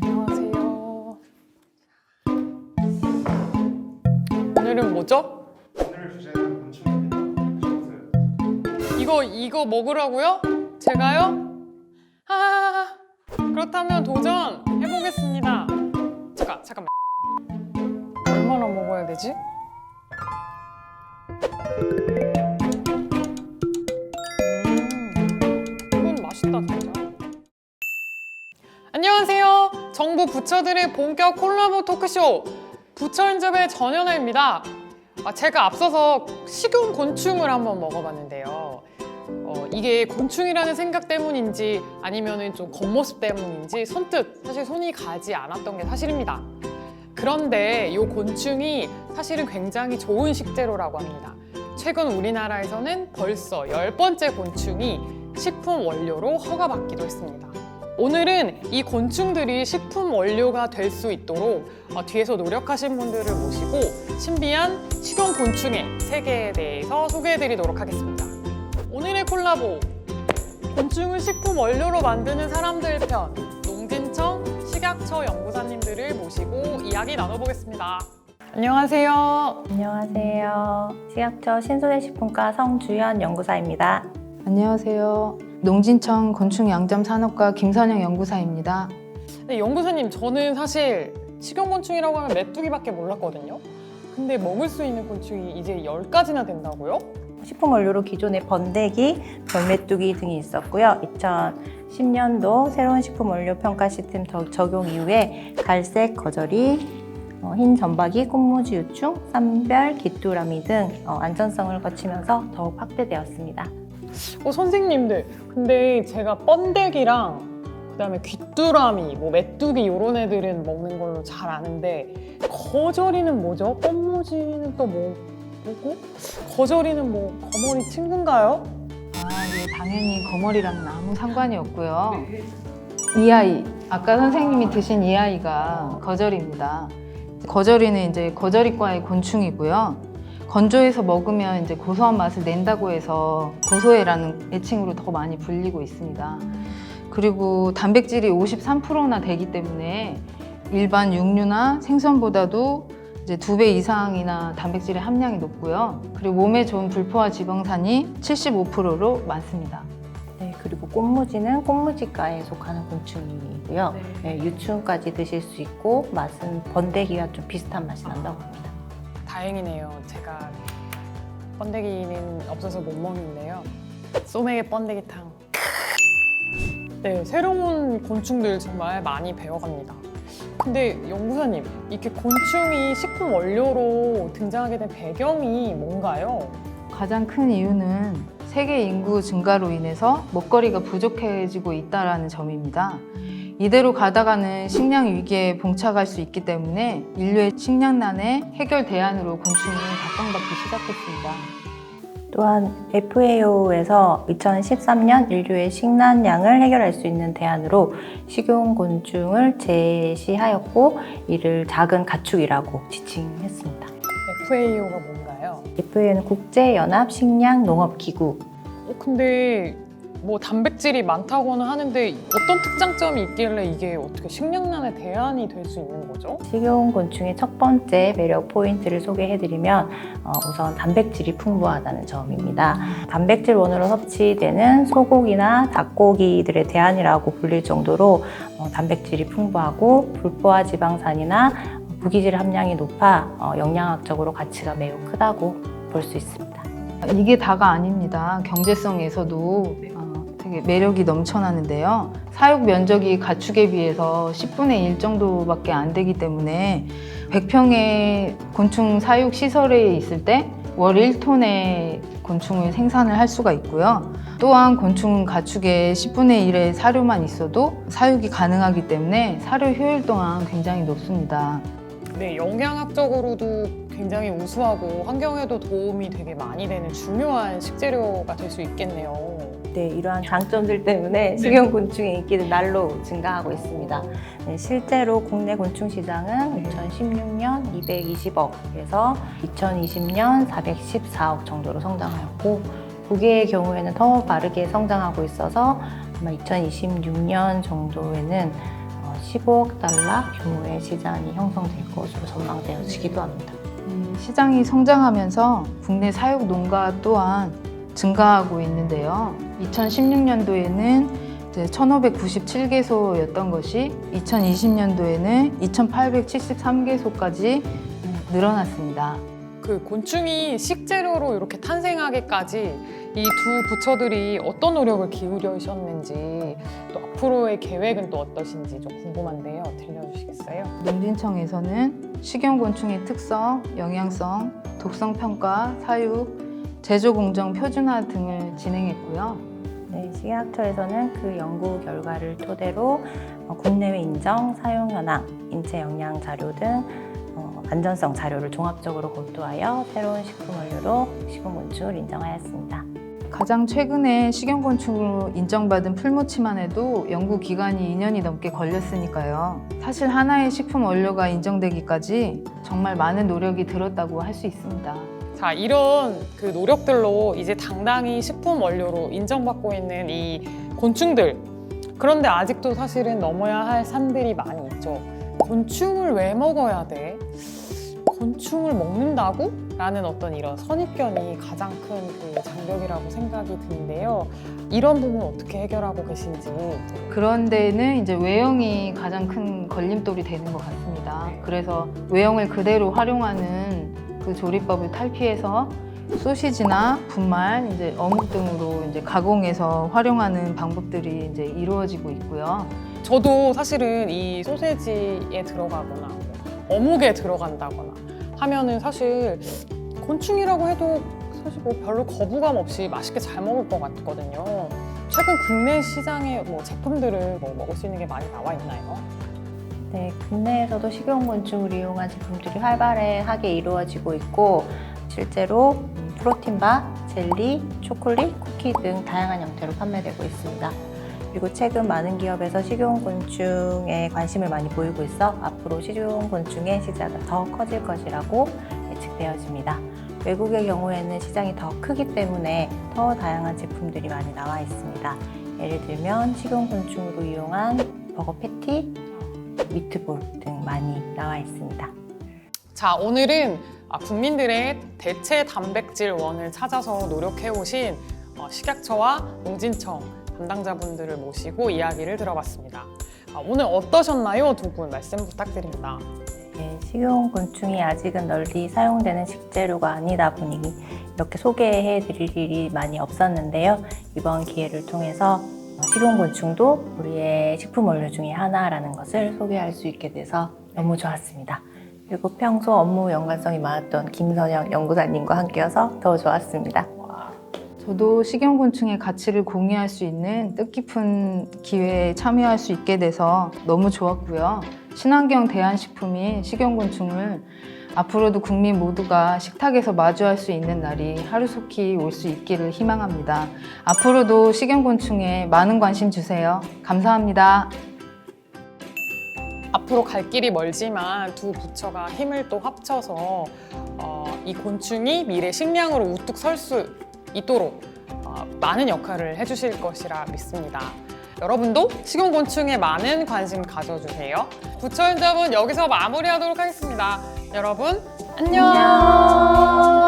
안녕하세요. 오늘은 뭐죠? 오늘 주제는 곤충입니다. 오셨어요? 이거 이거 먹으라고요? 제가요? 아 그렇다면 도전 해보겠습니다. 잠깐 잠깐만. 얼마나 먹어야 되지? 맛있다 진짜. 안녕하세요. 정부 부처들의 본격 콜라보 토크쇼 부처인접의 전현아입니다. 아, 제가 앞서서 식용 곤충을 한번 먹어봤는데요. 어, 이게 곤충이라는 생각 때문인지 아니면 좀 겉모습 때문인지 선뜻 사실 손이 가지 않았던 게 사실입니다. 그런데 이 곤충이 사실은 굉장히 좋은 식재료라고 합니다. 최근 우리나라에서는 벌써 열 번째 곤충이 식품 원료로 허가받기도 했습니다. 오늘은 이 곤충들이 식품 원료가 될 수 있도록 어, 뒤에서 노력하신 분들을 모시고 신비한 식용 곤충의 세계에 대해서 소개해드리도록 하겠습니다. 오늘의 콜라보 곤충을 식품 원료로 만드는 사람들 편 농진청 식약처 연구사님들을 모시고 이야기 나눠보겠습니다. 안녕하세요. 안녕하세요. 식약처 신소재식품과 성주현 연구사입니다. 안녕하세요. 농진청 곤충양점산업과 김선영 연구사입니다. 네, 연구사님 저는 사실 식용곤충이라고 하면 메뚜기밖에 몰랐거든요. 근데 먹을 수 있는 곤충이 이제 10가지나 된다고요? 식품 원료로 기존에 번데기, 별메뚜기 등이 있었고요. 2010년도 새로운 식품 원료 평가 시스템 더- 적용 이후에 갈색 거저리, 어, 흰 점박이, 꽃무지 유충, 삼별, 귀뚜라미 등 어, 안전성을 거치면서 더욱 확대되었습니다. 어, 선생님들 근데 제가 번데기랑 그다음에 귀뚜라미, 뭐 메뚜기 이런 애들은 먹는 걸로 잘 아는데 거저리는 뭐죠? 꽃무지는 또 뭐, 뭐고? 거저리는 뭐 거머리 친구인가요? 아, 예, 당연히 거머리랑은 아무 상관이 없고요. 이 아이, 아까 선생님이 드신 이 아이가 거절입니다. 거절이는 이제 거절이과의 곤충이고요. 건조해서 먹으면 이제 고소한 맛을 낸다고 해서 고소해라는 애칭으로 더 많이 불리고 있습니다. 그리고 단백질이 53%나 되기 때문에 일반 육류나 생선보다도 이제 두 배 이상이나 단백질의 함량이 높고요. 그리고 몸에 좋은 불포화 지방산이 75%로 많습니다. 네, 그리고 꽃무지는 꽃무지과에 속하는 곤충이고요. 네, 유충까지 드실 수 있고 맛은 번데기와 좀 비슷한 맛이 난다고 합니다. 다행이네요. 제가 번데기는 없어서 못 먹는데요. 소맥의 번데기탕. 네, 새로운 곤충들 정말 많이 배워갑니다. 근데 연구사님, 이렇게 곤충이 식품 원료로 등장하게 된 배경이 뭔가요? 가장 큰 이유는 세계 인구 증가로 인해서 먹거리가 부족해지고 있다는 점입니다. 이대로 가다가는 식량 위기에 봉착할 수 있기 때문에 인류의 식량난의 해결 대안으로 곤충이 각광받기 시작했습니다. 또한 FAO에서 2013년 인류의 식량량을 해결할 수 있는 대안으로 식용곤충을 제시하였고 이를 작은 가축이라고 지칭했습니다. FAO가 뭔가요? FAO는 국제연합 식량 농업 기구 어, 근데 뭐 단백질이 많다고는 하는데 어떤 특장점이 있길래 이게 어떻게 식량난의 대안이 될 수 있는 거죠? 식용곤충의 첫 번째 매력 포인트를 소개해드리면 어, 우선 단백질이 풍부하다는 점입니다. 단백질 원으로 섭취되는 소고기나 닭고기들의 대안이라고 불릴 정도로 어, 단백질이 풍부하고 불포화 지방산이나 무기질 함량이 높아 어, 영양학적으로 가치가 매우 크다고 볼 수 있습니다. 이게 다가 아닙니다. 경제성에서도 어, 매력이 넘쳐나는데요. 사육 면적이 가축에 비해서 10분의 1 정도밖에 안 되기 때문에 100평의 곤충 사육 시설에 있을 때 월 1톤의 곤충을 생산을 할 수가 있고요. 또한 곤충 가축의 10분의 1의 사료만 있어도 사육이 가능하기 때문에 사료 효율 또한 굉장히 높습니다. 네, 영양학적으로도 굉장히 우수하고 환경에도 도움이 되게 많이 되는 중요한 식재료가 될 수 있겠네요. 네, 이러한 장점들 때문에 식용곤충의 인기는 날로 증가하고 있습니다. 네, 실제로 국내 곤충 시장은 2016년 220억에서 2020년 414억 정도로 성장하였고 두 개의 경우에는 더 빠르게 성장하고 있어서 아마 2026년 정도에는 어, 15억 달러 규모의 시장이 형성될 것으로 전망되어지기도 합니다. 이 시장이 성장하면서 국내 사육 농가 또한 증가하고 있는데요. 2016년도에는 1,597개소였던 것이 2020년도에는 2,873개소까지 늘어났습니다. 그 곤충이 식재료로 이렇게 탄생하기까지 이 두 부처들이 어떤 노력을 기울이셨는지 또 앞으로의 계획은 또 어떠신지 좀 궁금한데요. 들려주시겠어요? 농진청에서는 식용곤충의 특성, 영양성, 독성 평가, 사육, 제조 공정 표준화 등을 진행했고요. 네, 식약처에서는 그 연구 결과를 토대로 어, 국내외 인정, 사용 현황, 인체 영양 자료 등 어, 안전성 자료를 종합적으로 검토하여 새로운 식품 원료로 식용 곤충을 인정하였습니다. 가장 최근에 식용 곤충으로 인정받은 풀무치만 해도 연구 기간이 2년이 넘게 걸렸으니까요. 사실 하나의 식품 원료가 인정되기까지 정말 많은 노력이 들었다고 할 수 있습니다. 자, 이런 그 노력들로 이제 당당히 식품 원료로 인정받고 있는 이 곤충들. 그런데 아직도 사실은 넘어야 할 산들이 많이 있죠. 곤충을 왜 먹어야 돼? 곤충을 먹는다고? 라는 어떤 이런 선입견이 가장 큰 그 장벽이라고 생각이 드는데요. 이런 부분 어떻게 해결하고 계신지. 그런 데는 이제 외형이 가장 큰 걸림돌이 되는 것 같습니다. 그래서 외형을 그대로 활용하는 그 조리법을 탈피해서 소시지나 분말, 이제 어묵 등으로 이제 가공해서 활용하는 방법들이 이제 이루어지고 있고요. 저도 사실은 이 소세지에 들어가거나 어묵에 들어간다거나 하면은 사실 곤충이라고 해도 사실 뭐 별로 거부감 없이 맛있게 잘 먹을 것 같거든요. 최근 국내 시장에 뭐 제품들을 뭐 먹을 수 있는 게 많이 나와 있나요? 네, 국내에서도 식용곤충을 이용한 제품들이 활발하게 이루어지고 있고 실제로 음, 프로틴바, 젤리, 초콜릿, 쿠키 등 다양한 형태로 판매되고 있습니다. 그리고 최근 많은 기업에서 식용곤충에 관심을 많이 보이고 있어 앞으로 식용곤충의 시장은 더 커질 것이라고 예측되어집니다. 외국의 경우에는 시장이 더 크기 때문에 더 다양한 제품들이 많이 나와 있습니다. 예를 들면 식용곤충으로 이용한 버거 패티, 미트볼 등 많이 나와 있습니다. 자, 오늘은 아, 국민들의 대체 단백질 원을 찾아서 노력해 오신 어, 식약처와 농진청 담당자분들을 모시고 이야기를 들어봤습니다. 아, 오늘 어떠셨나요? 두 분 말씀 부탁드립니다. 네, 식용곤충이 아직은 널리 사용되는 식재료가 아니다 보니 이렇게 소개해 드릴 일이 많이 없었는데요. 이번 기회를 통해서 식용곤충도 우리의 식품 원료 중에 하나라는 것을 소개할 수 있게 돼서 너무 좋았습니다. 그리고 평소 업무 연관성이 많았던 김선영 연구사님과 함께여서 더 좋았습니다. 저도 식용곤충의 가치를 공유할 수 있는 뜻깊은 기회에 참여할 수 있게 돼서 너무 좋았고요. 친환경 대한식품인 식용곤충을 앞으로도 국민 모두가 식탁에서 마주할 수 있는 날이 하루속히 올 수 있기를 희망합니다. 앞으로도 식용곤충에 많은 관심 주세요. 감사합니다. 앞으로 갈 길이 멀지만 두 부처가 힘을 또 합쳐서 어, 이 곤충이 미래 식량으로 우뚝 설 수 있도록 어, 많은 역할을 해주실 것이라 믿습니다. 여러분도 식용곤충에 많은 관심 가져주세요. 부처 현접은 여기서 마무리하도록 하겠습니다. 여러분 안녕. 안녕.